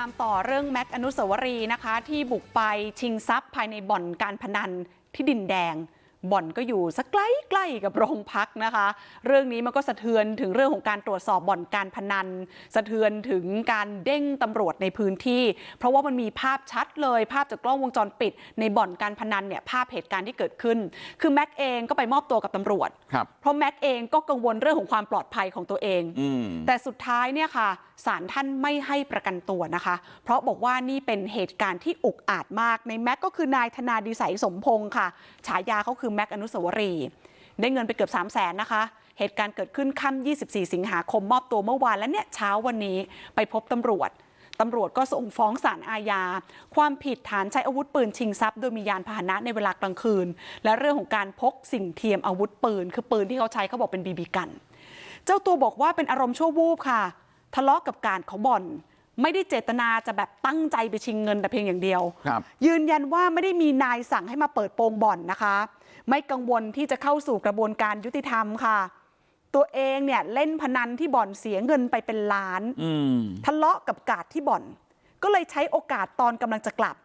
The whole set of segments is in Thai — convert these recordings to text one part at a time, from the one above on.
ามต่อเรื่องแม็กอนุสวรีนะคะ ที่บุกไปชิงทรัพย์ภายในบ่อนการพนันที่ดินแดง บ่อนก็อยู่สักใกล้ๆกับโรงพักนะคะ เรื่องนี้มันก็สะเทือนถึงเรื่องของการตรวจสอบบ่อนการพนัน สะเทือนถึงการเด้งตำรวจในพื้นที่ เพราะว่ามันมีภาพชัดเลยภาพจากกล้องวงจรปิด ในบ่อนการพนันเนี่ยภาพเหตุการณ์ที่เกิดขึ้น คือแม็กเองก็ไปมอบตัวกับตำรวจครับเพราะแม็กเองก็กังวลเรื่องของความปลอดภัยของตัวเองอืมแต่สุดท้ายเนี่ยค่ะศาลท่านไม่ให้ประกันตัวนะคะ เพราะบอกว่านี่เป็นเหตุการณ์ที่อุกอาจมากในแม็กก็คือนายธนาดิสัยสมพงศ์ค่ะ ฉายาเขาคือแม็กอนุสาวรีย์ได้เงินไปเกือบ3 0 0แสนนะคะเหตุการณ์เกิดขึ้นค่ำ24สิงหาคมมอบตัวเมื่อวานและเนี่ยเช้าวันนี้ไปพบตำรวจตำรวจก็ส่งฟ้องศาลอาญาความผิดฐานใช้อาวุธปืนชิงทรัพย์โดยมียานพาหนะในเวลากลางคืน และเรื่องของการพกสิ่งเทียมอาวุธปืน คือปืนที่เขาใช้เขาบอกเป็นบีบีกัน เจ้าตัวบอกว่าเป็นอารมณ์ชั่ววูบค่ะ ทะเลาะกับการเขาบ่อน ไม่ได้เจตนาจะแบบตั้งใจไปชิงเงินแต่เพียงอย่างเดียวครับยืนยันว่าไม่ได้มีนายสั่งให้มาเปิดโปงบ่อนนะคะ ไม่กังวลที่จะเข้าสู่กระบวนการยุติธรรมค่ะตัวเองเนี่ยเล่นพนันที่บ่อนเสียเงินไปเป็นล้านอืมทะเลาะกับกาดที่บ่อน ก็เลยใช้โอกาสตอนกำลังจะกลับ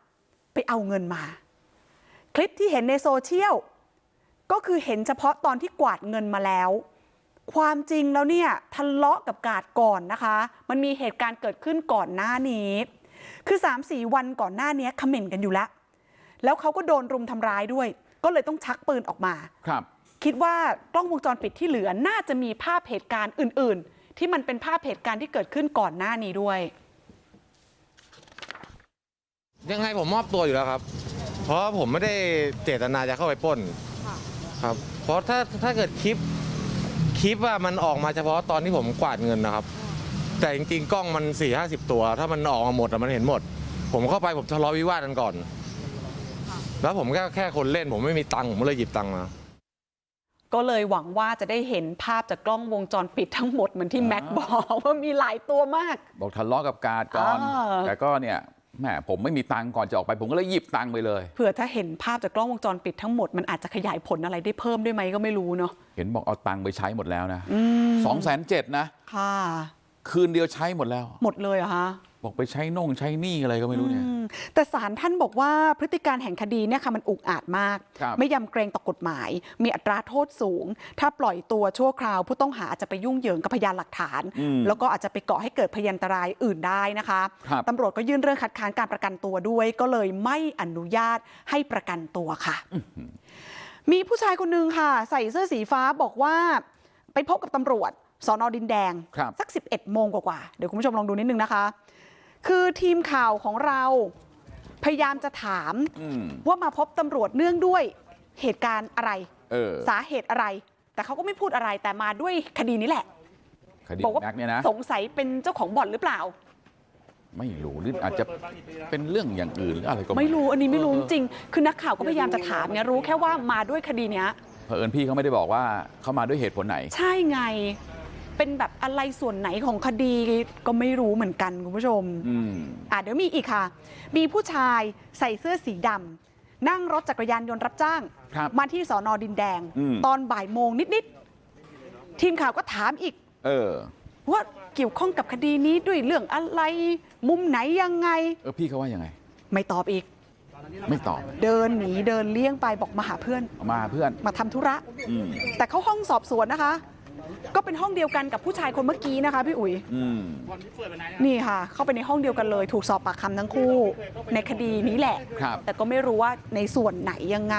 ไปเอาเงินมา คลิปที่เห็นในโซเชียลก็คือเห็นเฉพาะตอนที่กวาดเงินมาแล้ว ความจริงแล้วเนี่ยทะเลาะกับกาดก่อนนะคะ มันมีเหตุการณ์เกิดขึ้นก่อนหน้านี้ คือ3ามสี่วันก่อนหน้านี้เขม่นกันอยู่แล้ว แล้วเขาก็โดนรุมทำร้ายด้วย ก็เลยต้องชักปืนออกมาครับคิดว่ากล้องวงจรปิดที่เหลือน่าจะมีภาพเหตุการณ์อื่นๆที่มันเป็นภาพเหตุการณ์ที่เกิดขึ้นก่อนหน้านี้ด้วยยังไงผมมอบตัวอยู่แล้วครับ เพราะผมไม่ได้เจตนาจะเข้าไปปล้นครับเพราะถ้าถ้าเกิดคลิปคลิปว่ามันออกมาเฉพาะตอนที่ผมกวาดเงินนะครับ แต่จริงๆกล้องมัน4ี่ห้าสิบตัว ถ้ามันออกมาหมดอะมันเห็นหมด ผมเข้าไปผมทะเลาะวิวาทกันก่อน แล้วผมแค่แค่คนเล่น ผมไม่มีตังค์ผมก็เลยหยิบตังค์มา ก็เลยหวังว่าจะได้เห็นภาพจากกล้องวงจรปิดทั้งหมดเหมือนที่อ่าแม็กบอกว่ามีหลายตัวมาก บอกทะเลาะกับกาดก่อน อ่า แต่ก็เนี่ยแหมผมไม่มีตังค์ก่อนจะออกไป ผมก็เลยหยิบตังค์ไปเลย เผื่อถ้าเห็นภาพจากกล้องวงจรปิดทั้งหมดมันอาจจะขยายผลอะไรได้เพิ่มด้วยไหมก็ไม่รู้เนาะเห็นบอกเอาตังค์ไปใช้หมดแล้วนะอืมสองแสนเจ็ดนะ ค่ะ คืนเดียวใช้หมดแล้ว หมดเลยเหรอคะ บอกไปใช้น่งใช้หนี้อะไรก็ไม่รู้เนี่ยอืมแต่ศาลท่านบอกว่าพฤติการแห่งคดีเนี่ยค่ะมันอุกอาจมากครับไม่ยำเกรงต่อกฎหมาย มีอัตราโทษสูง ถ้าปล่อยตัวชั่วคราว ผู้ต้องหาอาจจะไปยุ่งเหยิงกับพยานหลักฐานอืมแล้วก็อาจจะไปก่อให้เกิดพยันตรายอื่นได้นะคะครับตำรวจก็ยื่นเรื่องคัดค้านการประกันตัวด้วย ก็เลยไม่อนุญาตให้ประกันตัวค่ะมีผู้ชายคนนึงค่ะ ใส่เสื้อสีฟ้าบอกว่าไปพบกับตำรวจสอนอดินแดงครับสัก 11 โมงกว่าๆเดี๋ยวคุณผู้ชมลองดูนิดนึงนะคะ คือทีมข่าวของเราพยายามจะถามอืมว่ามาพบตำรวจเนื่องด้วยเหตุการณ์อะไรเออสาเหตุอะไร แต่เขาก็ไม่พูดอะไรแต่มาด้วยคดีนี้แหละคดีบอกว่าแม็กเนี่ยนะสงสัยเป็นเจ้าของบ่อนหรือเปล่า ไม่รู้หรืออาจจะเป็นเรื่องอย่างอื่นหรืออะไรก็ไม่รู้อันนี้ไม่รู้เอจอริงๆคือนักข่าวก็พยายามจะถามเนี่ยรู้แค่ว่ามาด้วยคดีเนี้ยเผอิญพี่เขาไม่ได้บอกว่าเขามาด้วยเหตุผลไหน ใช่ไง เป็นแบบอะไรส่วนไหนของคดีก็ไม่รู้เหมือนกันคุณผู้ชมอืมอะเดี๋ยวมีอีกค่ะ มีผู้ชายใส่เสื้อสีดำนั่งรถจักรยานยนต์รับจ้างครับมาที่สอนอดินแดงอืมตอนบ่ายโมงนิดๆทีมข่าวก็ถามอีกเออว่าเกี่ยวข้องกับคดีนี้ด้วยเรื่องอะไร มุมไหนยังไง เออพี่เขาว่ายังไง ไม่ตอบอีก ไม่ตอบ เดินหนีเดินเลี่ยงไปบอกมาหาเพื่อนเอามาเพื่อน มาทำธุระอืมแต่เขาห้องสอบสวนนะคะ ก็เป็นห้องเดียวกันกับผู้ชายคนเมื่อกี้นะคะพี่อุ๋ยอืมนี่ค่ะ เข้าไปในห้องเดียวกันเลย ถูกสอบปากคำทั้งคู่ในคดีนี้แหละครับแต่ก็ไม่รู้ว่าในส่วนไหนยังไง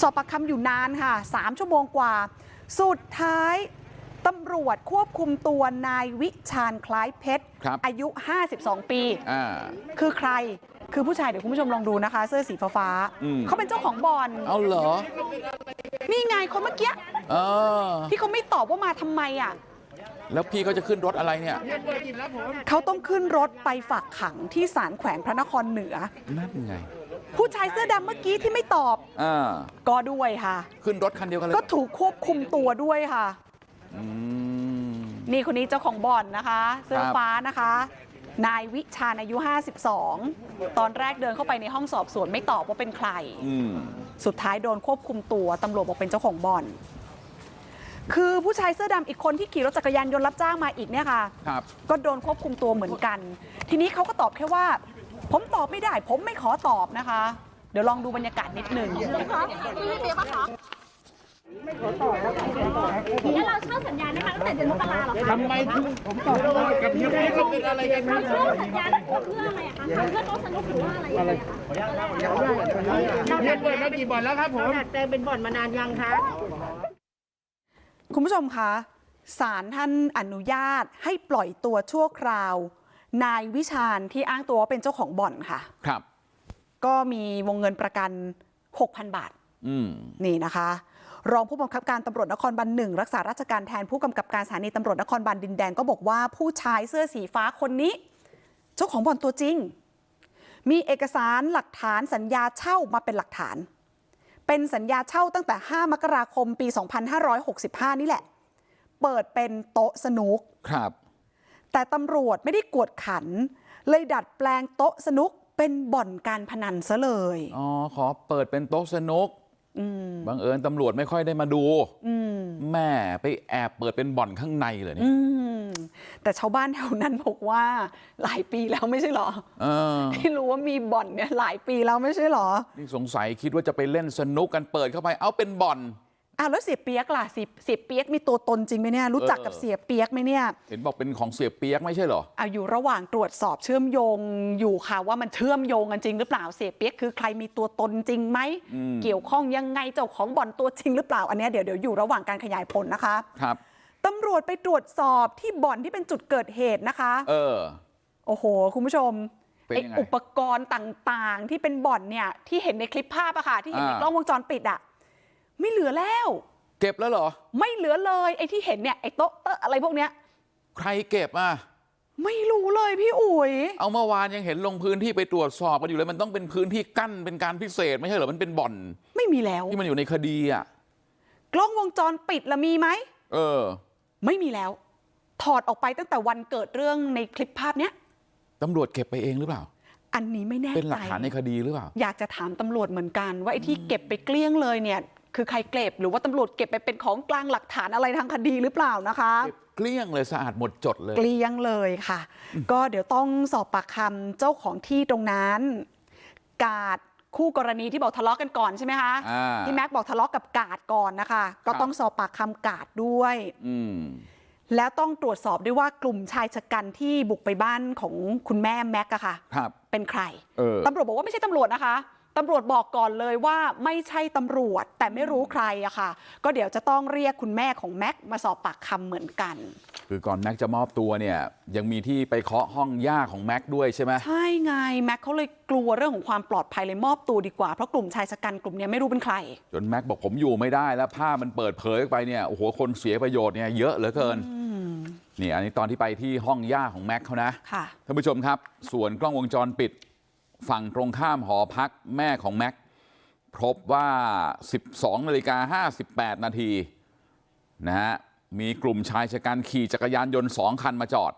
สอบปากคำอยู่นานค่ะสามชั่วโมงกว่า สุดท้ายตำรวจควบคุมตัวนายวิชาญคล้ายเพชรครับอายุ 52 ปีอ่าคือใคร คือผู้ชายเดี๋ยวคุณผู้ชมลองดูนะคะ เสื้อสีฟ้าๆอืมเขาเป็นเจ้าของบ่อนเอาเหรอ นี่ไงคนเมื่อกี้เออที่เขาไม่ตอบว่ามาทำไมอะแล้วพี่เขาจะขึ้นรถอะไรเนี่ย เขาต้องขึ้นรถไปฝากขังที่ศาลแขวงพระนครเหนือ นั่นไง ผู้ชายเสื้อดำเมื่อกี้ที่ไม่ตอบอ่าก็ด้วยค่ะ ขึ้นรถคันเดียวกันเลย ก็ถูกควบคุมตัวด้วยค่ะอืมนี่คนนี้เจ้าของบ่อนนะคะ เสื้อครับฟ้านะคะ นายวิชาญอายุ52ตอนแรกเดินเข้าไปในห้องสอบสวนไม่ตอบว่าเป็นใครอืมสุดท้ายโดนควบคุมตัวตำรวจบอกเป็นเจ้าของบ่อนคือผู้ชายเสื้อดำอีกคนที่ขี่รถจักรยานยนต์รับจ้างมาอีกเนี่ยค่ะครับก็โดนควบคุมตัวเหมือนกัน ทีนี้เขาก็ตอบแค่ว่า ผมตอบไม่ได้ ผมไม่ขอตอบนะคะ เดี๋ยวลองดูบรรยากาศนิดหนึ่งคะพี่เบียร์ปะคะไม่ขอต่อแแต่เดือนมกราเหรอคะทำไมถึงผมตอบว่ากับพี่นี้เขาเป็นอะไรกันเราเช่าสัญญาแล้วเพื่ออะไรอะคะเพื่อโต๊ะสนุกหรือว่าอะไรยังไงอะคะเรียนเปิดมากี่บ่อนแล้วครับผมแตงเป็นบ่อนมานานยังคะคุณผู้ชมคะศาลท่านอนุญาตให้ปล่อยตัวชั่วคราว นายวิชาญที่อ้างตัวว่าเป็นเจ้าของบ่อนค่ะ ครับ ก็มีวงเงินประกัน 6,000 บาทนี่นะคะ รองผู้บังคับการตำรวจนครบันหนึ่งรักษาราชการแทนผู้กำกับการสถานีตำรวจนครบันดินแดงก็บอกว่าผู้ชายเสื้อสีฟ้าคนนี้ เจ้าของบ่อนตัวจริง มีเอกสารหลักฐานสัญญาเช่ามาเป็นหลักฐาน เป็นสัญญาเช่าตั้งแต่ 5 มกราคมปี 2565 นี่แหละ เปิดเป็นโต๊ะสนุกครับ แต่ตำรวจไม่ได้กวดขัน เลยดัดแปลงโต๊ะสนุกเป็นบ่อนการพนันซะเลย อ๋อ ขอเปิดเป็นโต๊ะสนุกอืม บังเอิญตำรวจไม่ค่อยได้มาดูอืมแม่ไปแอบเปิดเป็นบ่อนข้างในเลยเนี่อืยมแต่ชาวบ้านแถวนั้นบอกว่าหลายปีแล้วไม่ใช่เหรอเออที่รู้ว่ามีบ่อนเนี่ยหลายปีแล้วไม่ใช่เหรอนี่สงสัยคิดว่าจะไปเล่นสนุกกันเปิดเข้าไปเอาเป็นบ่อนอ้าว แล้วเสียเปียกล่ะเสียเสียเปียกมีตัวตนจริงไหมเนี่ยรู้จักกับเออเสียเปียกไหมเนี่ยเห็นบอกเป็นของเสียเปียกไม่ใช่เหรอเอาอยู่ระหว่างตรวจสอบเชื่อมโยงอยู่ค่ะว่ามันเชื่อมโยงกันจริงหรือเปล่าเสียเปียกคือใครมีตัวตนจริงไหมอืมเกี่ยวข้องยังไงเจ้าของบ่อนตัวจริงหรือเปล่าอันเนี้ยเดี๋ยวเดี๋ยวอยู่ระหว่างการขยายผลนะคะครับตำรวจไปตรวจสอบที่บ่อนที่เป็นจุดเกิดเหตุนะคะ เออ โอ้โห คุณผู้ชมเป็นไอยังไงอุปกรณ์ต่างๆ ที่เป็นบ่อนเนี่ย ที่เห็นในคลิปภาพอะค่ะ ที่เห็นในอ่ากล้องวงจรปิดอะ ไม่เหลือแล้วเก็บแล้วเหรอไม่เหลือเลยไอ้ที่เห็นเนี่ยไอ้โต๊ะเตอะอะไรพวกเนี้ยใครเก็บอะไม่รู้เลยพี่อุ๋ยเอาเมื่อวานยังเห็นลงพื้นที่ไปตรวจสอบกันอยู่เลยมันต้องเป็นพื้นที่กั้นเป็นการพิเศษไม่ใช่เหรอมันเป็นบ่อน ไม่มีแล้วที่มันอยู่ในคดีอะกล้องวงจรปิดละมีไหมเออ ไม่มีแล้ว ถอดออกไปตั้งแต่วันเกิดเรื่องในคลิปภาพเนี้ยตำรวจเก็บไปเองหรือเปล่า อันนี้ไม่แน่ใจเป็นหลักฐานในคดีหรือเปล่า อยากจะถามตำรวจเหมือนกัน ว่าไอ้ที่เก็บไปเกลี้ยงเลยเนี่ย คือใครเก็บหรือว่าตำรวจเก็บไปเป็นของกลางหลักฐานอะไรทางคดีหรือเปล่านะคะเก็บเกลี้ยงเลยสะอาดหมดจดเลยเกลี้ยงเลยค่ะ ก็เดี๋ยวต้องสอบปากคำเจ้าของที่ตรงนั้น กาดคู่กรณีที่บอกทะเลาะกันก่อนใช่ไหมคะอ่าที่แม็กบอกทะเลาะกับกาดก่อนนะคะ ก็ต้องสอบปากคำกาดด้วยอืมแล้วต้องตรวจสอบด้วยว่ากลุ่มชายชะกันที่บุกไปบ้านของคุณแม่แม็กอะค่ะครับเป็นใครเออตำรวจบอกว่าไม่ใช่ตำรวจนะคะ ตำรวจบอกก่อนเลยว่าไม่ใช่ตำรวจแต่ไม่รู้ใครอะค่ะก็เดี๋ยวจะต้องเรียกคุณแม่ของแม็กมาสอบปากคำเหมือนกันคือก่อนแม็กจะมอบตัวเนี่ยยังมีที่ไปเคาะห้องย่าของแม็กด้วยใช่ไหมใช่ไงแม็กเขาเลยกลัวเรื่องของความปลอดภัยเลยมอบตัวดีกว่าเพราะกลุ่มชายชะกันกลุ่มเนี้ยไม่รู้เป็นใครจนแม็กบอกผมอยู่ไม่ได้แล้วภาพมันเปิดเผยออกไปเนี่ยโอ้โหคนเสียประโยชน์เนี่ยเยอะเหลือเกินนี่อันนี้ตอนที่ไปที่ห้องย่าของแม็กเขานะค่ะท่านผู้ชมครับส่วนกล้องวงจรปิด ฝั่งตรงข้ามหอพักแม่ของแม็กพบว่า12นาฬิกา58นาทีนะฮะมีกลุ่มชายชะกันขี่จักรยานยนต์สองคันมาจอด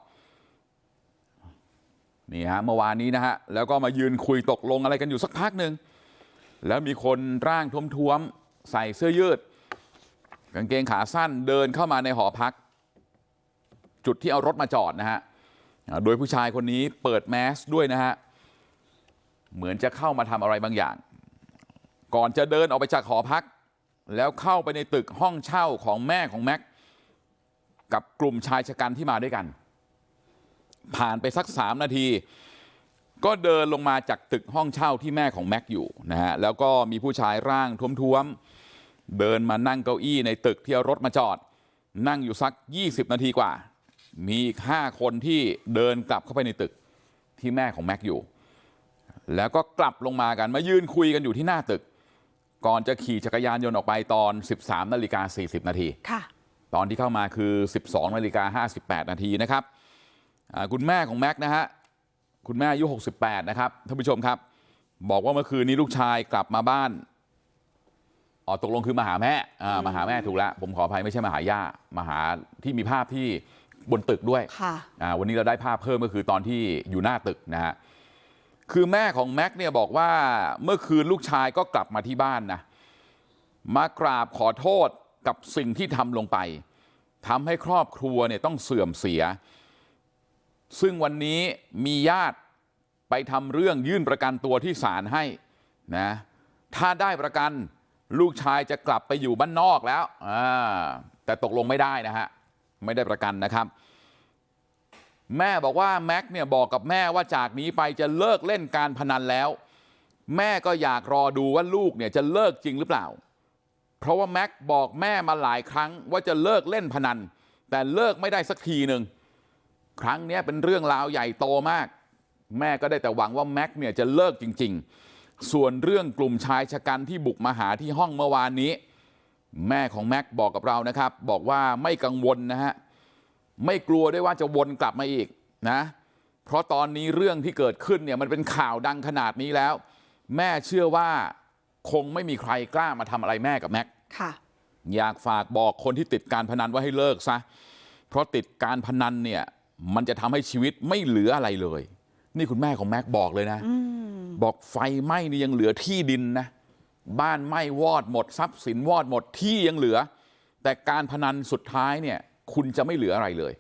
นี่ฮะเมื่อวานนี้นะฮะแล้วก็มายืนคุยตกลงอะไรกันอยู่สักพักหนึ่งแล้วมีคนร่างท้วมๆใส่เสื้อยืดกางเกงขาสั้นเดินเข้ามาในหอพัก จุดที่เอารถมาจอดนะฮะโดยผู้ชายคนนี้เปิดแมสด้วยนะฮะ เหมือนจะเข้ามาทำอะไรบางอย่างก่อนจะเดินออกไปจากหอพักแล้วเข้าไปในตึกห้องเช่าของแม่ของแม็กกับกลุ่มชายชะกันที่มาด้วยกัน ผ่านไปสักสามนาที ก็เดินลงมาจากตึกห้องเช่าที่แม่ของแม็กอยู่นะฮะแล้วก็มีผู้ชายร่างท้วมๆเดินมานั่งเก้าอี้ในตึกที่เอารถมาจอด นั่งอยู่สัก 20 นาทีกว่า มีอีกห้าคนที่เดินกลับเข้าไปในตึกที่แม่ของแม็กอยู่ แล้วก็กลับลงมากันมายืนคุยกันอยู่ที่หน้าตึกก่อนจะขี่จักรยานยนต์ออกไปตอน13นาฬิกา40นาทีค่ะตอนที่เข้ามาคือ12นาฬิกา58นาทีนะครับอ่าคุณแม่ของแม็กนะฮะคุณแม่อายุ68นะครับท่านผู้ชมครับบอกว่าเมื่อคืนนี้ลูกชายกลับมาบ้านอ๋อตกลงคือมาหาแม่อ่ามาหาแม่ถูกแล้วผมขออภัยไม่ใช่มาหาย่ามาหาที่มีภาพที่บนตึกด้วยค่ะอ่าวันนี้เราได้ภาพเพิ่มก็คือตอนที่อยู่หน้าตึกนะฮะ คือแม่ของแม็กซ์เนี่ยบอกว่าเมื่อคืนลูกชายก็กลับมาที่บ้านนะมากราบขอโทษกับสิ่งที่ทำลงไปทำให้ครอบครัวเนี่ยต้องเสื่อมเสียซึ่งวันนี้มีญาติไปทำเรื่องยื่นประกันตัวที่ศาลให้นะถ้าได้ประกันลูกชายจะกลับไปอยู่บ้านนอกแล้วแต่ตกลงไม่ได้นะฮะไม่ได้ประกันนะครับ แม่บอกว่าแม็กซ์เนี่ยบอกกับแม่ว่าจากนี้ไปจะเลิกเล่นการพนันแล้วแม่ก็อยากรอดูว่าลูกเนี่ยจะเลิกจริงหรือเปล่าเพราะว่าแม็กบอกแม่มาหลายครั้งว่าจะเลิกเล่นพนันแต่เลิกไม่ได้สักทีหนึ่งครั้งนี้เป็นเรื่องราวใหญ่โตมากแม่ก็ได้แต่หวังว่าแม็กเนี่ยจะเลิกจริงๆส่วนเรื่องกลุ่มชายชะกันที่บุกมาหาที่ห้องเมื่อวานนี้แม่ของแม็กบอกกับเรานะครับบอกว่าไม่กังวลนะฮะ ไม่กลัวด้วยว่าจะวนกลับมาอีกนะเพราะตอนนี้เรื่องที่เกิดขึ้นเนี่ยมันเป็นข่าวดังขนาดนี้แล้วแม่เชื่อว่าคงไม่มีใครกล้ามาทำอะไรแม่กับแม็กค่ะอยากฝากบอกคนที่ติดการพนันว่าให้เลิกซะเพราะติดการพนันเนี่ยมันจะทำให้ชีวิตไม่เหลืออะไรเลยนี่คุณแม่ของแม็กบอกเลยนะบอกไฟไหม้นี่ยังเหลือที่ดินนะบ้านไหม้วอดหมดทรัพย์สินวอดหมดที่ยังเหลือแต่การพนันสุดท้ายเนี่ย คุณจะไม่เหลืออะไรเลย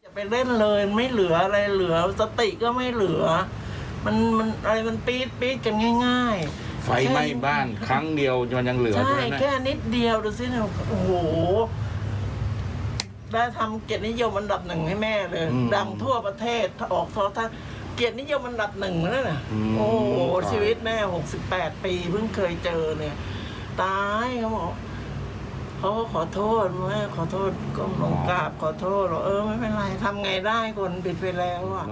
อย่าไปเล่นเลยไม่เหลืออะไรเหลือสติก็ไม่เหลือ มันมันอะไรมันปี๊ดปี๊ดกันง่าย ๆ ไฟไหม้บ้านครั้งเดียวมันยังเหลือใช่ใช่ไหมแค่นิดเดียวดูสิเนี่ยโอ้โหได้ทำเกียรตินิยมอันดับหนึ่งให้แม่เลย ดังทั่วประเทศถ้าออกโทรทัศน์เกียรตินิยมอันดับหนึ่งนั่นน่ะโอ้โหชีวิตแม่หกสิบแปดปีเพิ่งเคยเจอเนี่ย ตายเขาบอก เขาก็ขอโทษมาขอโทษก็ลงกราบขอโทษบอเออไม่เป็นไรทำไงได้คนผิดไปแล้วอะ